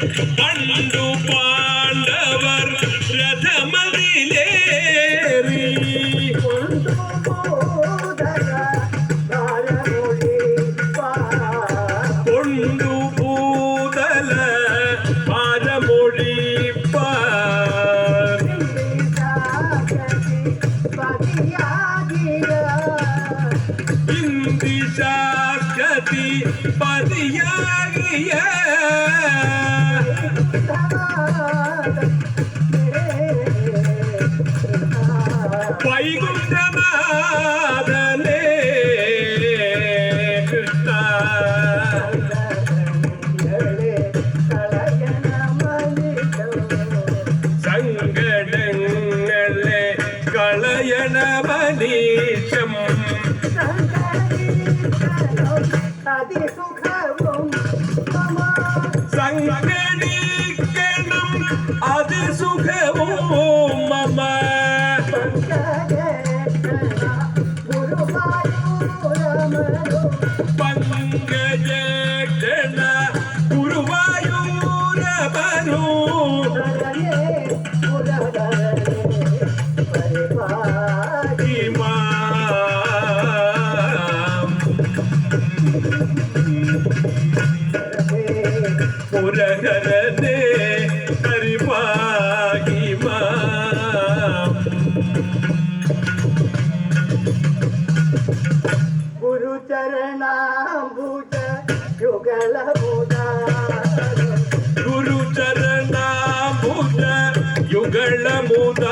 കണ്ടു ராஜதி பதியாகிய చరణాంబుజ యుగళముద గురు చరణాంబుజ యుగళముదారం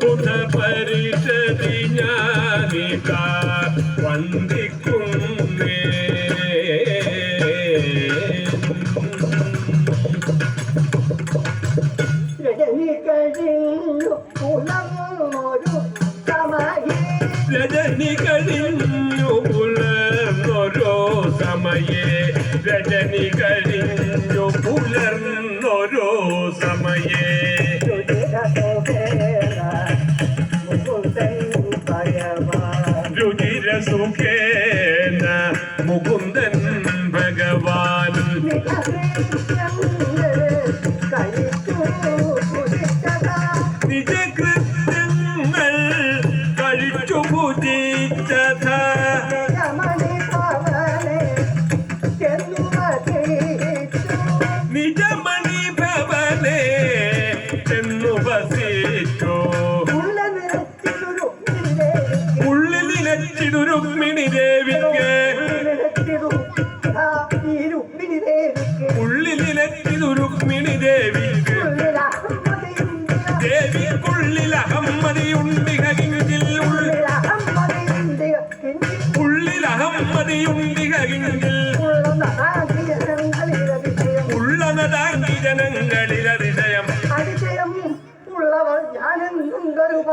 ബുധ പരിഷതി ഞാനിത വന്ദിക്കുന്നേ രജനി കഴിഞ്ഞു പുലർന്നൊരോ സമയേ രജനി കഴിഞ്ഞു പുലർന്നൊരോ സമയേ.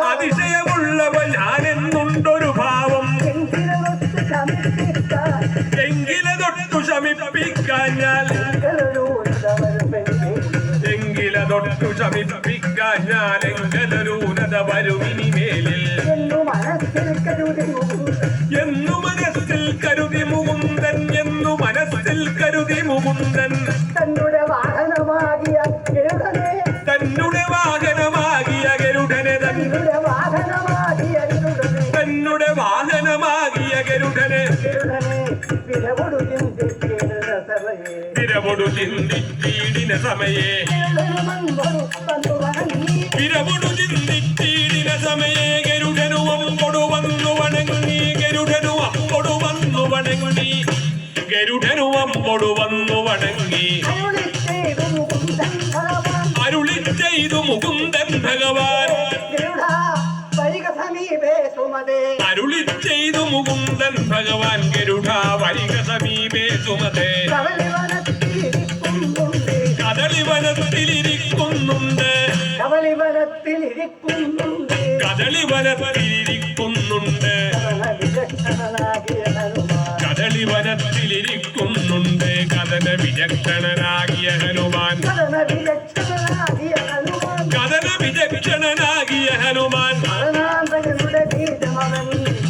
അതിശയമുള്ളവ ഞാനെന്നുണ്ടൊരു ഭാവം. എങ്കിലൊത്ത് ശമിപ്പിക്കാൻ ഞാൻ എങ്കിലതൊട്ടു ശമിപ്പിക്കാൻ. ഞാൻ എങ്കലരൂനത വരുമിനിമേലിൽ എന്നു മേലിൽ എന്നു ഗരുഡനുമൻപൊരു തന്നു വണങ്ങി വിരവൊടു ചിന്തിച്ചീടിന സമയേ ഗരുഡനു അമ്പൊടു വന്നു വണങ്ങി ഗരുഡനു അമ്പൊടു വന്നു വണങ്ങി. ഗരുഡനു അമ്പൊടു വന്നു വണങ്ങി. അരുളി ചെയ്തു മുകുന്ദൻ ഭഗവാൻ. അരുളി ചെയ്തു മുകുന്ദൻ ഭഗവാൻ. ഗരുഡ വരിക സമീപേ സുമതേ. കദളി വനത്തിലിരിക്കുന്നുണ്ട്. കദളി വനത്തിലിരിക്കുന്നുണ്ട്. കഥന വിചക്ഷണനാകിയ ഹനുമാൻ. കഥന വിചക്ഷണനാകിയ ഹനുമാൻ.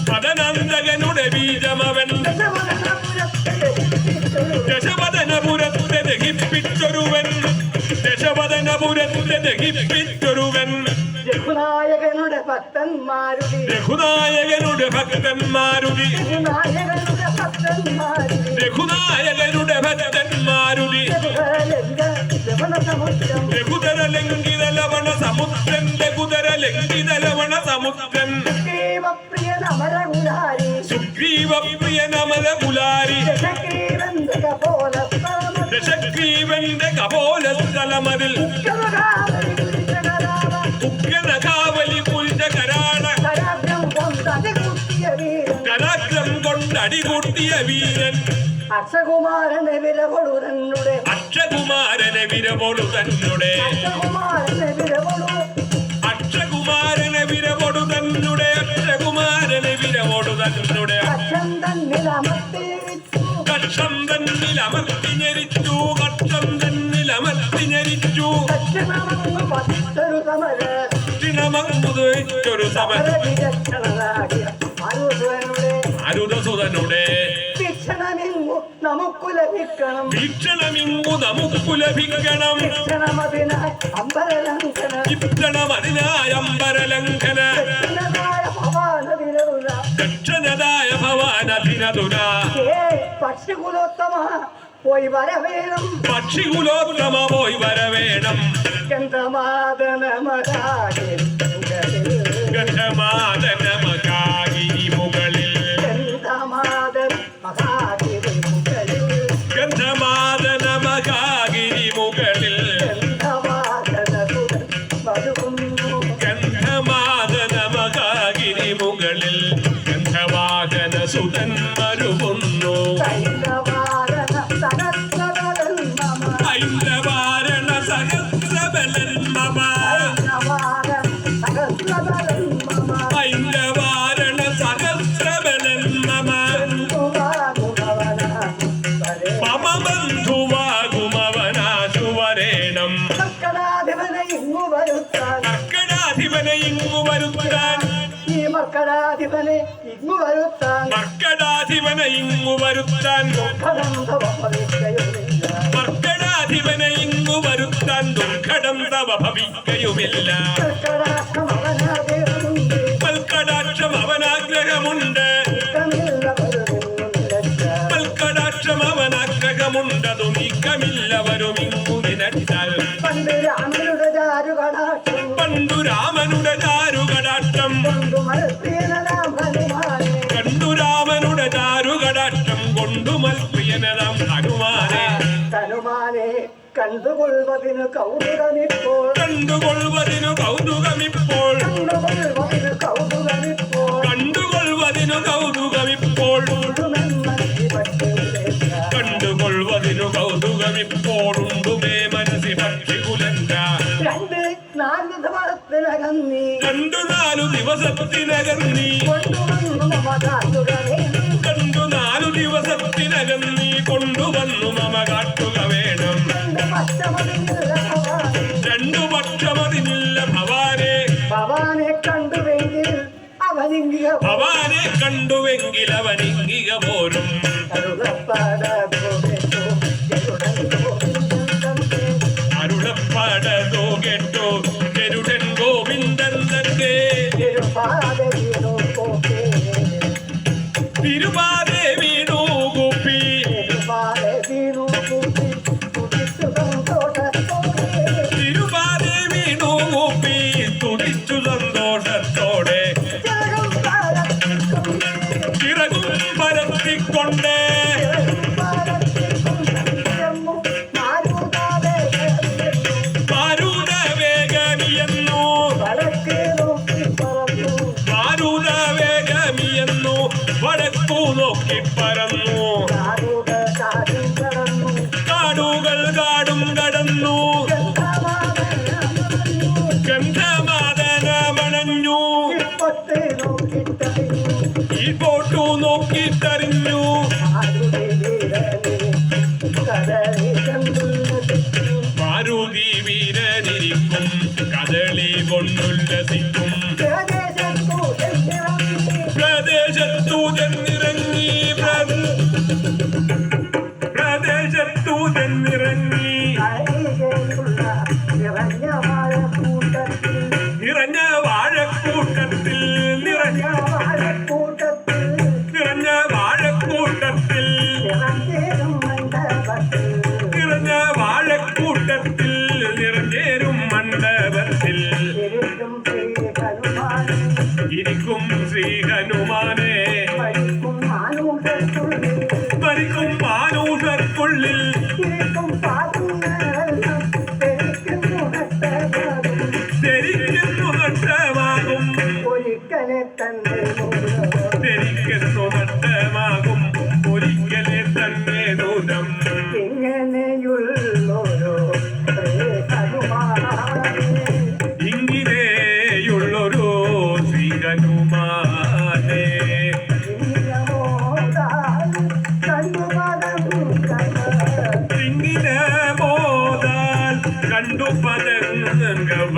പതനന്ദകനുടെ ബീജമവൻ. ദശപതനപുരത്തെ ദഹിപ്പിച്ചൊരുവൻ. ദശവദനപുരത്തെ ദഹിപ്പിച്ചൊരുവൻ രഘുനായകനുടെ ഭക്തന്മാരുടെ രഘുനായകനുടെ ഭക്തന്മാരുതി രഘുനായകനുടെ ഭക്തന്മാരുതി രഘുതര ലംഘിത ലവണ സമുദ്രൻ രഘുതര ലംഘിത ലവണ സമുദ്രൻ പ്രിയ നമരകുലാരി സുഗ്രീവ പ്രിയ നമല കുലാരി ദശഗ്രീവന്തക പോലെ ദശഗ്രീവന്റെ കപോല സ്ഥലമതിൽ ഉഗ്രനകാവലി കുലിച്ച കരാക്രം കൊണ്ട് അടികൂട്ടിയ വീരൻ. അക്ഷകുമാരനെ വിലകൊടു തന്നെ അക്ഷകുമാരനെ വിരവൊടു തന്നെ അക്ഷകുമാരനെ വിലകൊടു. അക്ഷകുമാരനെ വിരവൊടു തന്നെ അക്ഷകുമാരനെ വിരവൊടു തന്നെ അച്ഛൻ അമർത്തിയിരിച്ചു കക്ഷം തന്നിൽ അമർത്തിഞ്ഞരിച്ചു കക്ഷം തന്നിൽ അമർത്തിഞ്ഞരിച്ചു. ദക്ഷിണമങ്ങ് പത്തൊരു സമര. അരുതസുതനുടെ നമുക്കു ലഭിക്കണം. വീക്ഷണമിങ്ങു നമുക്കു ലഭിക്കണം. വീക്ഷണമതിനായി അമ്പരലംഘന. ഇക്ഷണമതിനായ അമ്പരലംഘന ദക്ഷണതായ ഭവാനധിനതുന ഏ പക്ഷികുലോത്തമ പോയി വരവേണം. പക്ഷികുലോത്തമ പോയി വരവേണം. ഗന്ധമാതന മകാകെ ഗന്ധമാദന മകാഗിരി മുകളിൽ. ഗന്ധമാതന മഹാഗിരി മുകളിൽ. ഗന്ധമാദന മകാഗിരി മുകളിൽ. ഗന്ധമാതന സുതൻ മുകളിൽ. മരുവുന്നു വരുത്താൻ ഈ മക്കടാധിപനെ ഇങ്ങു വരുത്താൻ മർക്കടാധിപനെ ഇങ്ങു വരുത്താൻ. മർക്കടാധിപനെ ഇങ്ങു വരുത്താൻ ദുർഘടം തവ ഭവിക്കയുമില്ല കർക്കടാക്ഷമവനാദേഹമുണ്ട് പൽക്കടാക്ഷം അവനാഗ്രഹമുണ്ട് പൽക്കടാക്ഷം അവനാഗ്രഹമുണ്ടതു നീക്കമില്ല വരും ഇങ്ങു നിനച്ചാൽ. പണ്ട് രാമനുടെ ചാരുകടാക്ഷം. പണ്ടു രാമനുടെ ചാരുകടാക്ഷം കണ്ടുകൊള്ളുവതിന് കൗതുകമിപ്പോൾ. കണ്ടുകൊള്ളുവതിനു കൗതുകമിപ്പോൾ. കണ്ടുകൊള്ളുവതിന് കൗതുകമിപ്പോൾ. കണ്ടുകൊള്ളുവതിനു കൗതുകമിപ്പോൾ. ഉണ്ടുമേ കണ്ടുകൊള്ളുവതിനു കൗതുകമിപ്പോഴുണ്ടുമേ മനസ്സി പക്ഷികുലന്ത രണ്ട് നാല് ദിവസത്തിനകം നീ. കണ്ടു നാലു ദിവസത്തിനകം നീ. കൊണ്ടുവന്നു നാലു ദിവസത്തിനകം നീ കൊണ്ടുവന്നു അവനിങ്കിയ ഭവാനെ കണ്ടുവെങ്കിൽ അവനിങ്ങിക പോരും Keep. നട്ടമാകും ഒരിക്കലെ തന്നെ ദൂരം ഇങ്ങനെയുള്ളൊരു ഇങ്ങനെയുള്ളൊരു ശ്രീകനുമാനെ ഇങ്ങനെ മോദാൽ കണ്ടു പതങ്ങവ.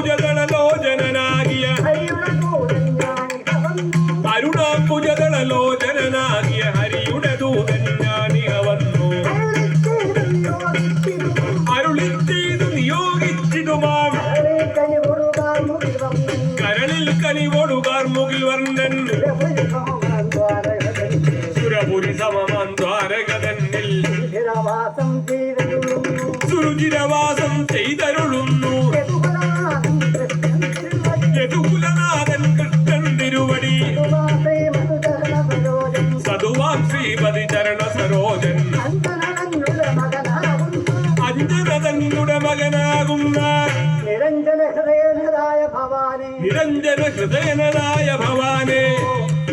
പൂജകളലോ ജനനാകിയ കരുണാ പൂജകളലോ ഹൃദയനരായ ഭവാനെ.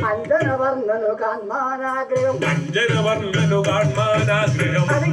അഞ്ജനവർണനു കാൺമാനാഗ്രഹം. അഞ്ജനവർണനു കാൺമാനാഗ്രഹം.